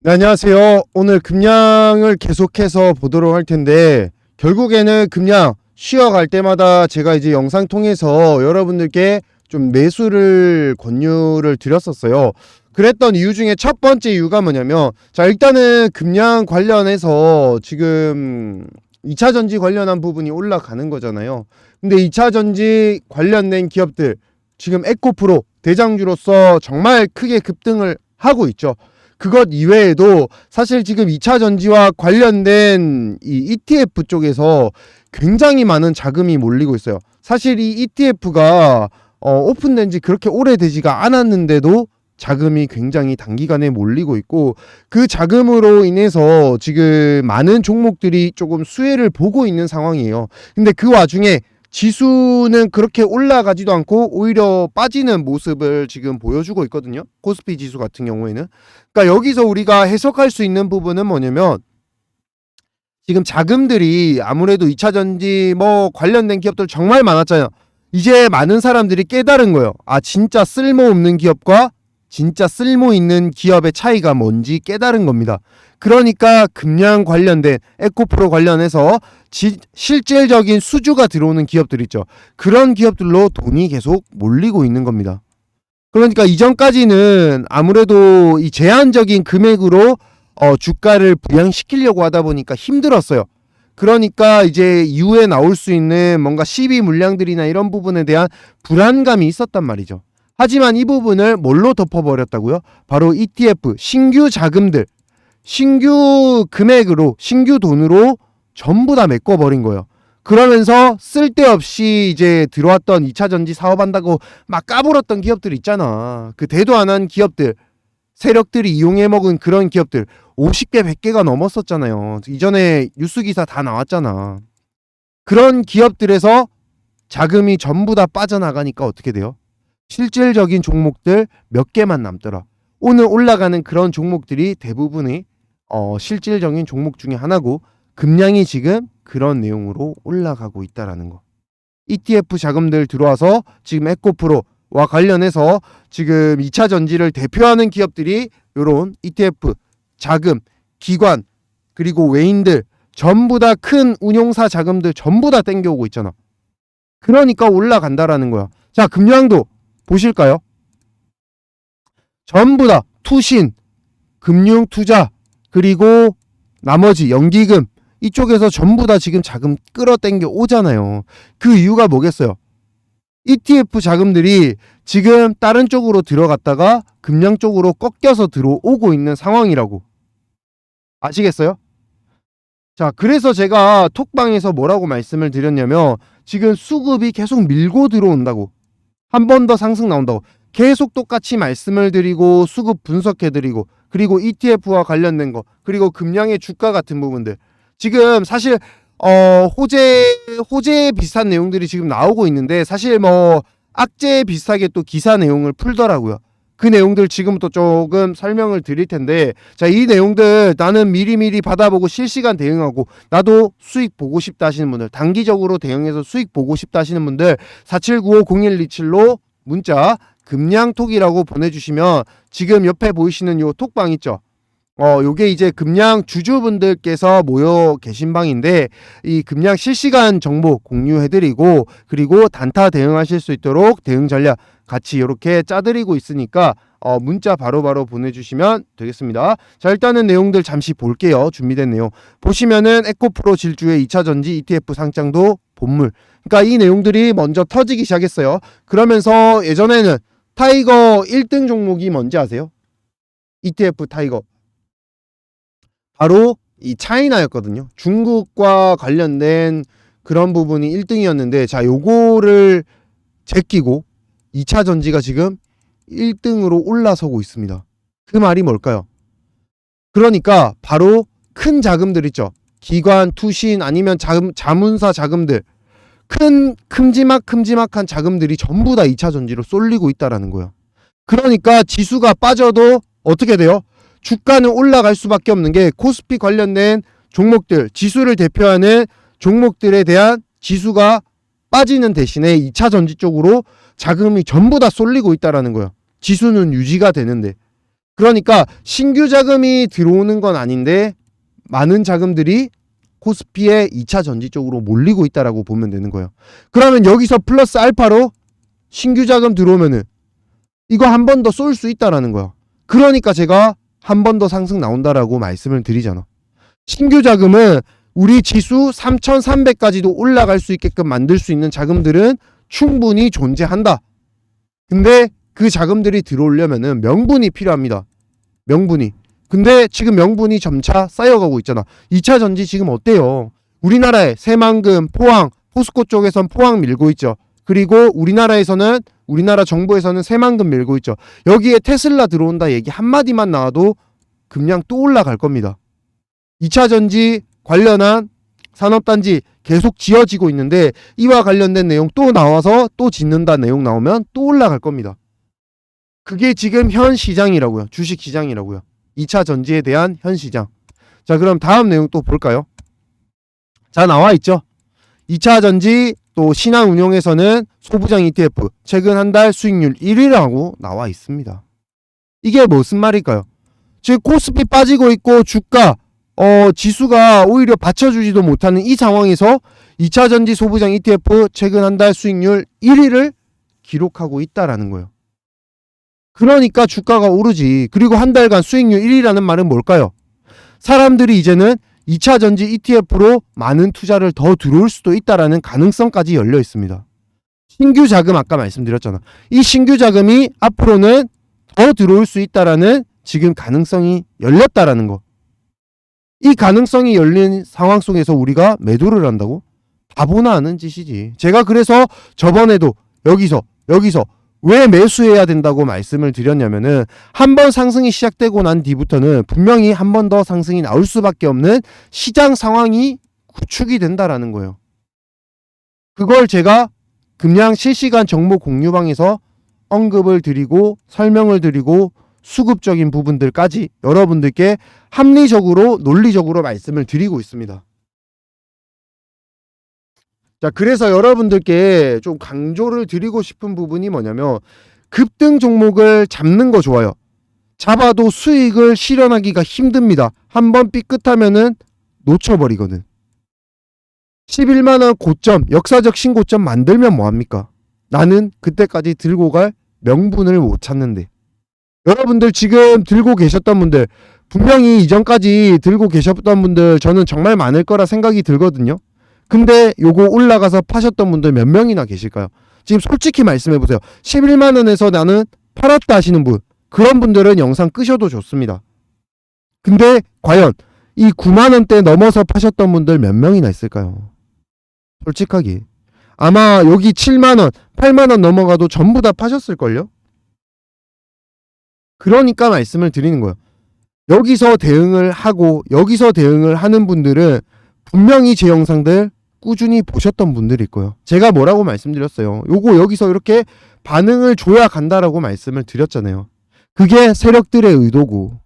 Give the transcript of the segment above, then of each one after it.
네, 안녕하세요. 오늘 금양을 계속해서 보도록 할 텐데 결국에는 금양 쉬어갈 때마다 제가 이제 영상 통해서 여러분들께 좀 매수를 권유를 드렸었어요. 그랬던 이유 중에 첫 번째 이유가 뭐냐면 자 일단은 금양 관련해서 지금 2차 전지 관련한 부분이 올라가는 거잖아요. 근데 2차 전지 관련된 기업들 지금 에코프로 대장주로서 정말 크게 급등을 하고 있죠. 그것 이외에도 사실 지금 2차 전지와 관련된 이 ETF 쪽에서 굉장히 많은 자금이 몰리고 있어요. 사실 이 ETF가 어, 오픈된 지 그렇게 오래되지가 않았는데도 자금이 굉장히 단기간에 몰리고 있고 그 자금으로 인해서 지금 많은 종목들이 조금 수혜를 보고 있는 상황이에요. 근데 그 와중에 지수는 그렇게 올라가지도 않고 오히려 빠지는 모습을 지금 보여주고 있거든요. 코스피 지수 같은 경우에는. 그러니까 여기서 우리가 해석할 수 있는 부분은 뭐냐면 지금 자금들이 아무래도 2차 전지 뭐 관련된 기업들 정말 많았잖아요. 이제 많은 사람들이 깨달은 거예요. 아, 진짜 쓸모없는 기업과 진짜 쓸모 있는 기업의 차이가 뭔지 깨달은 겁니다. 그러니까 금양 관련된 에코프로 관련해서 지- 실질적인 수주가 들어오는 기업들 있죠. 그런 기업들로 돈이 계속 몰리고 있는 겁니다. 그러니까 이전까지는 아무래도 이 제한적인 금액으로 어, 주가를 부양시키려고 하다 보니까 힘들었어요. 그러니까 이제 이후에 나올 수 있는 뭔가 시비 물량들이나 이런 부분에 대한 불안감이 있었단 말이죠. 하지만 이 부분을 뭘로 덮어버렸다고요? 바로 ETF 신규 자금들, 신규 금액으로, 신규 돈으로 전부 다 메꿔버린 거예요. 그러면서 쓸데없이 이제 들어왔던 2차 전지 사업한다고 막 까불었던 기업들 있잖아. 그 대도 안 한 기업들, 세력들이 이용해 먹은 그런 기업들 50개, 100개가 넘었었잖아요. 이전에 뉴스 기사 다 나왔잖아. 그런 기업들에서 자금이 전부 다 빠져나가니까 어떻게 돼요? 실질적인 종목들 몇 개만 남더라. 오늘 올라가는 그런 종목들이 대부분이 어, 실질적인 종목 중에 하나고 금량이 지금 그런 내용으로 올라가고 있다라는 거. ETF 자금들 들어와서 지금 에코프로와 관련해서 지금 2차 전지를 대표하는 기업들이 이런 ETF 자금, 기관, 그리고 외인들 전부 다 큰 운용사 자금들 전부 다 땡겨오고 있잖아. 그러니까 올라간다라는 거야. 자, 금양도 보실까요? 전부 다 투신, 금융 투자, 그리고 나머지 연기금 이쪽에서 전부 다 지금 자금 끌어당겨 오잖아요. 그 이유가 뭐겠어요? ETF 자금들이 지금 다른 쪽으로 들어갔다가 금양 쪽으로 꺾여서 들어오고 있는 상황이라고. 아시겠어요? 자, 그래서 제가 톡방에서 뭐라고 말씀을 드렸냐면 지금 수급이 계속 밀고 들어온다고. 한 번 더 상승 나온다고. 계속 똑같이 말씀을 드리고 수급 분석해 드리고 그리고 ETF와 관련된 거 그리고 금량의 주가 같은 부분들 지금 사실 어 호재 호재 비슷한 내용들이 지금 나오고 있는데 사실 뭐 악재 비슷하게 또 기사 내용을 풀더라고요. 그 내용들 지금부터 조금 설명을 드릴 텐데 자 이 내용들 나는 미리미리 받아보고 실시간 대응하고 나도 수익 보고 싶다 하시는 분들 단기적으로 대응해서 수익 보고 싶다 하시는 분들 47950127로 문자 금양톡이라고 보내주시면 지금 옆에 보이시는 요 톡방 있죠 어, 요게 이제 금양 주주분들께서 모여 계신 방인데 이 금양 실시간 정보 공유해드리고 그리고 단타 대응하실 수 있도록 대응 전략 같이 이렇게 짜드리고 있으니까 어, 문자 바로 바로 보내주시면 되겠습니다. 자 일단은 내용들 잠시 볼게요. 준비된 내용 보시면은 에코프로 질주의 2차 전지 ETF 상장도 본물. 그러니까 이 내용들이 먼저 터지기 시작했어요. 그러면서 예전에는 타이거 1등 종목이 뭔지 아세요? ETF 타이거. 바로 이 차이나였거든요. 중국과 관련된 그런 부분이 1등이었는데 자 요거를 제끼고 2차 전지가 지금 1등으로 올라서고 있습니다. 그 말이 뭘까요? 그러니까 바로 큰 자금들 있죠. 기관, 투신 아니면 자금, 자문사 자금들 큰 큼지막 큼지막한 자금들이 전부 다 2차 전지로 쏠리고 있다라는 거예요. 그러니까 지수가 빠져도 어떻게 돼요? 주가는 올라갈 수밖에 없는 게 코스피 관련된 종목들, 지수를 대표하는 종목들에 대한 지수가 빠지는 대신에 2차 전지 쪽으로 자금이 전부 다 쏠리고 있다라는 거예요. 지수는 유지가 되는데. 그러니까 신규 자금이 들어오는 건 아닌데 많은 자금들이 코스피의 2차 전지 쪽으로 몰리고 있다라고 보면 되는 거예요. 그러면 여기서 플러스 알파로 신규 자금 들어오면은 이거 한 번 더 쏠 수 있다라는 거야. 그러니까 제가 한 번 더 상승 나온다라고 말씀을 드리잖아. 신규 자금은 우리 지수 3,300까지도 올라갈 수 있게끔 만들 수 있는 자금들은 충분히 존재한다. 근데 그 자금들이 들어오려면은 명분이 필요합니다. 명분이. 근데 지금 명분이 점차 쌓여가고 있잖아. 2차 전지 지금 어때요? 우리나라에 새만금, 포항, 포스코 쪽에선 포항 밀고 있죠. 그리고 우리나라에서는 우리나라 정부에서는 새만금 밀고 있죠. 여기에 테슬라 들어온다 얘기 한마디만 나와도 금량 또 올라갈 겁니다. 2차 전지 관련한 산업단지 계속 지어지고 있는데 이와 관련된 내용 또 나와서 또 짓는다 내용 나오면 또 올라갈 겁니다. 그게 지금 현 시장이라고요. 주식 시장이라고요. 2차 전지에 대한 현 시장. 자, 그럼 다음 내용 또 볼까요? 자, 나와 있죠. 2차 전지 또 신한 운용에서는 소부장 ETF 최근 한 달 수익률 1위라고 나와 있습니다. 이게 무슨 말일까요? 즉 코스피 빠지고 있고 주가 어 지수가 오히려 받쳐주지도 못하는 이 상황에서 2차 전지 소부장 ETF 최근 한 달 수익률 1위를 기록하고 있다라는 거예요. 그러니까 주가가 오르지. 그리고 한 달간 수익률 1위라는 말은 뭘까요? 사람들이 이제는 2차 전지 ETF로 많은 투자를 더 들어올 수도 있다라는 가능성까지 열려 있습니다. 신규 자금 아까 말씀드렸잖아. 이 신규 자금이 앞으로는 더 들어올 수 있다라는 지금 가능성이 열렸다라는 거. 이 가능성이 열린 상황 속에서 우리가 매도를 한다고? 바보나 아는 짓이지. 제가 그래서 저번에도 여기서 여기서 왜 매수해야 된다고 말씀을 드렸냐면은 한 번 상승이 시작되고 난 뒤부터는 분명히 한 번 더 상승이 나올 수밖에 없는 시장 상황이 구축이 된다라는 거예요. 그걸 제가 금양 실시간 정보 공유방에서 언급을 드리고 설명을 드리고 수급적인 부분들까지 여러분들께 합리적으로 논리적으로 말씀을 드리고 있습니다. 자, 그래서 여러분들께 좀 강조를 드리고 싶은 부분이 뭐냐면 급등 종목을 잡는 거 좋아요. 잡아도 수익을 실현하기가 힘듭니다. 한번 삐끗하면은 놓쳐버리거든. 11만원 고점, 역사적 신고점 만들면 뭐합니까? 나는 그때까지 들고 갈 명분을 못 찾는데. 여러분들 지금 들고 계셨던 분들, 분명히 이전까지 들고 계셨던 분들 저는 정말 많을 거라 생각이 들거든요. 근데 요거 올라가서 파셨던 분들 몇 명이나 계실까요? 지금 솔직히 말씀해 보세요. 11만 원에서 나는 팔았다 하시는 분. 그런 분들은 영상 끄셔도 좋습니다. 근데 과연 이 9만 원대 넘어서 파셨던 분들 몇 명이나 있을까요? 솔직하게. 아마 여기 7만 원, 8만 원 넘어가도 전부 다 파셨을 걸요? 그러니까 말씀을 드리는 거예요. 여기서 대응을 하고 여기서 대응을 하는 분들은 분명히 제 영상들 꾸준히 보셨던 분들일 거예요. 제가 뭐라고 말씀드렸어요. 요거 여기서 이렇게 반응을 줘야 간다라고 말씀을 드렸잖아요. 그게 세력들의 의도고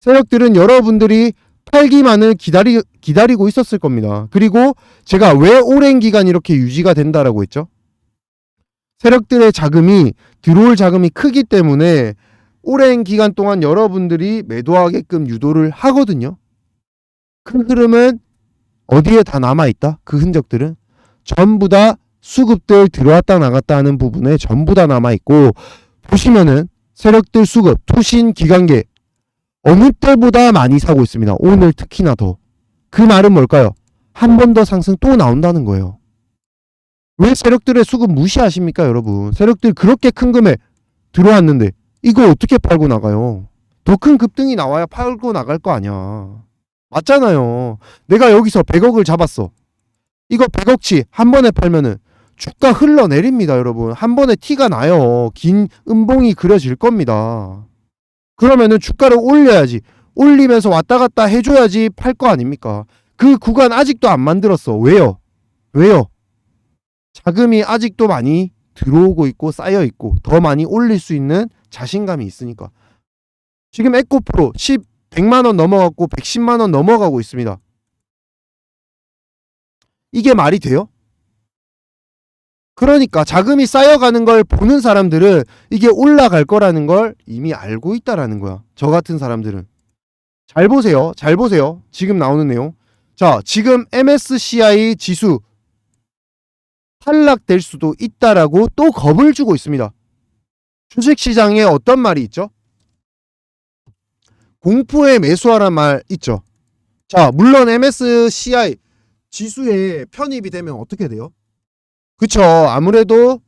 세력들은 여러분들이 팔기만을 기다리, 기다리고 있었을 겁니다. 그리고 제가 왜 오랜 기간 이렇게 유지가 된다라고 했죠? 세력들의 자금이 들어올 자금이 크기 때문에 오랜 기간 동안 여러분들이 매도하게끔 유도를 하거든요. 큰 흐름은 어디에 다 남아있다? 그 흔적들은 전부 다 수급들 들어왔다 나갔다 하는 부분에 전부 다 남아있고 보시면은 세력들 수급, 투신, 기관계 어느 때보다 많이 사고 있습니다. 오늘 특히나 더. 그 말은 뭘까요? 한 번 더 상승 또 나온다는 거예요. 왜 세력들의 수급 무시하십니까, 여러분? 세력들 그렇게 큰 금액 들어왔는데 이거 어떻게 팔고 나가요? 더 큰 급등이 나와야 팔고 나갈 거 아니야. 맞잖아요. 내가 여기서 100억을 잡았어. 이거 100억치 한 번에 팔면은 주가 흘러내립니다, 여러분. 한 번에 티가 나요. 긴 음봉이 그려질 겁니다. 그러면은 주가를 올려야지. 올리면서 왔다 갔다 해줘야지 팔 거 아닙니까? 그 구간 아직도 안 만들었어. 왜요? 왜요? 자금이 아직도 많이 들어오고 있고 쌓여 있고 더 많이 올릴 수 있는 자신감이 있으니까. 지금 에코프로 10 100만 원 넘어갔고 110만 원 넘어가고 있습니다. 이게 말이 돼요? 그러니까 자금이 쌓여가는 걸 보는 사람들은 이게 올라갈 거라는 걸 이미 알고 있다라는 거야. 저 같은 사람들은. 잘 보세요. 잘 보세요. 지금 나오는 내용. 자, 지금 MSCI 지수 탈락될 수도 있다라고 또 겁을 주고 있습니다. 주식 시장에 어떤 말이 있죠? 공포에 매수하란 말 있죠. 자, 물론 MSCI 지수에 편입이 되면 어떻게 돼요? 그쵸. 아무래도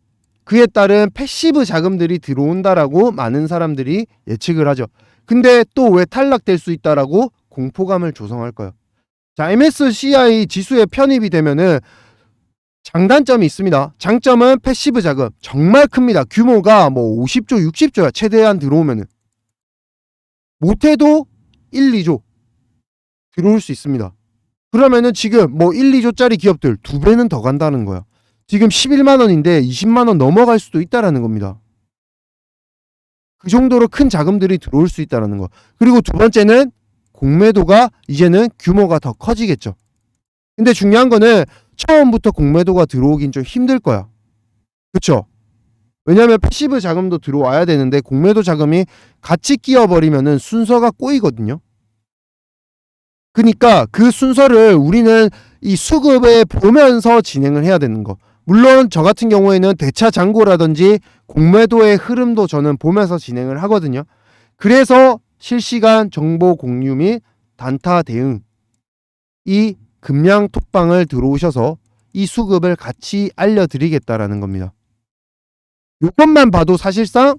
그에 따른 패시브 자금들이 들어온다라고 많은 사람들이 예측을 하죠. 근데 또 왜 탈락될 수 있다라고 공포감을 조성할까요? 자, MSCI 지수에 편입이 되면은 장단점이 있습니다. 장점은 패시브 자금 정말 큽니다. 규모가 뭐 50조, 60조야. 최대한 들어오면은 못해도 1, 2조 들어올 수 있습니다. 그러면은 지금 뭐 1, 2조짜리 기업들 두 배는 더 간다는 거야. 지금 11만 원인데 20만 원 넘어갈 수도 있다라는 겁니다. 그 정도로 큰 자금들이 들어올 수 있다라는 거. 그리고 두 번째는 공매도가 이제는 규모가 더 커지겠죠. 근데 중요한 거는 처음부터 공매도가 들어오긴 좀 힘들 거야. 그쵸? 왜냐면 패시브 자금도 들어와야 되는데 공매도 자금이 같이 끼어버리면은 순서가 꼬이거든요. 그러니까 그 순서를 우리는 이 수급에 보면서 진행을 해야 되는 거. 물론 저 같은 경우에는 대차 잔고라든지 공매도의 흐름도 저는 보면서 진행을 하거든요. 그래서 실시간 정보 공유 및 단타 대응 이 금량 톡방을 들어오셔서 이 수급을 같이 알려드리겠다라는 겁니다. 이것만 봐도 사실상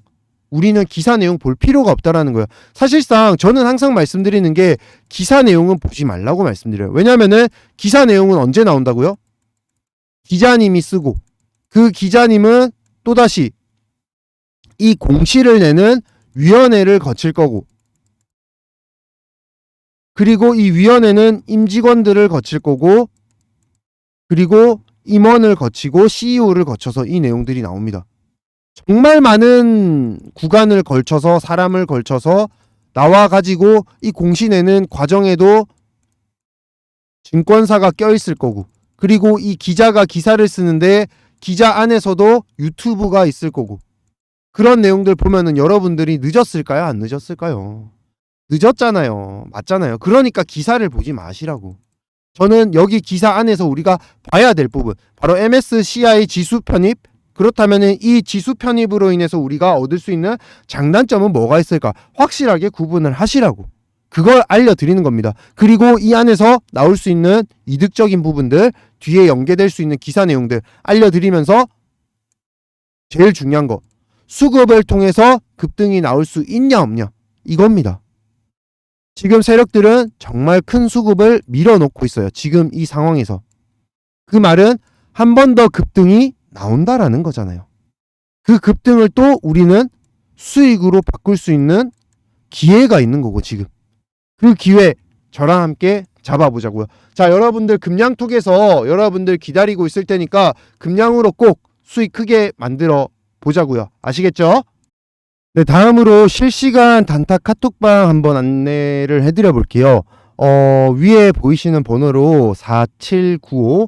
우리는 기사 내용 볼 필요가 없다라는 거예요. 사실상 저는 항상 말씀드리는 게 기사 내용은 보지 말라고 말씀드려요. 왜냐면은 기사 내용은 언제 나온다고요? 기자님이 쓰고 그 기자님은 또다시 이 공시를 내는 위원회를 거칠 거고 그리고 이 위원회는 임직원들을 거칠 거고 그리고 임원을 거치고 CEO를 거쳐서 이 내용들이 나옵니다. 정말 많은 구간을 걸쳐서 사람을 걸쳐서 나와 가지고 이 공시 내는 과정에도 증권사가 껴있을 거고 그리고 이 기자가 기사를 쓰는데 기자 안에서도 유튜브가 있을 거고 그런 내용들 보면은 여러분들이 늦었을까요? 안 늦었을까요? 늦었잖아요. 맞잖아요. 그러니까 기사를 보지 마시라고. 저는 여기 기사 안에서 우리가 봐야 될 부분 바로 MSCI 지수 편입 그렇다면 이 지수 편입으로 인해서 우리가 얻을 수 있는 장단점은 뭐가 있을까 확실하게 구분을 하시라고 그걸 알려드리는 겁니다. 그리고 이 안에서 나올 수 있는 이득적인 부분들 뒤에 연계될 수 있는 기사 내용들 알려드리면서 제일 중요한 거 수급을 통해서 급등이 나올 수 있냐 없냐 이겁니다. 지금 세력들은 정말 큰 수급을 밀어놓고 있어요. 지금 이 상황에서. 그 말은 한 번 더 급등이 나온다라는 거잖아요. 그 급등을 또 우리는 수익으로 바꿀 수 있는 기회가 있는 거고, 지금. 그 기회 저랑 함께 잡아보자고요. 자, 여러분들 금양톡에서 여러분들 기다리고 있을 테니까 금양으로 꼭 수익 크게 만들어 보자고요. 아시겠죠? 네, 다음으로 실시간 단타 카톡방 한번 안내를 해드려 볼게요. 어, 위에 보이시는 번호로 4795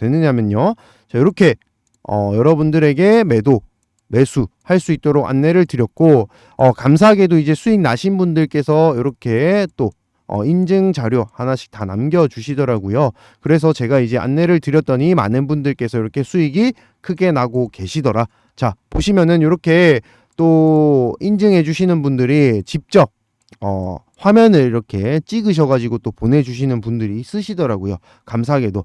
되느냐면요. 자 이렇게 어, 여러분들에게 매도 매수 할 수 있도록 안내를 드렸고 어, 감사하게도 이제 수익 나신 분들께서 이렇게 또 어, 인증 자료 하나씩 다 남겨주시더라고요. 그래서 제가 이제 안내를 드렸더니 많은 분들께서 이렇게 수익이 크게 나고 계시더라. 자 보시면은 이렇게 또 인증해 주시는 분들이 직접 어, 화면을 이렇게 찍으셔가지고 또 보내주시는 분들이 있으시더라고요. 감사하게도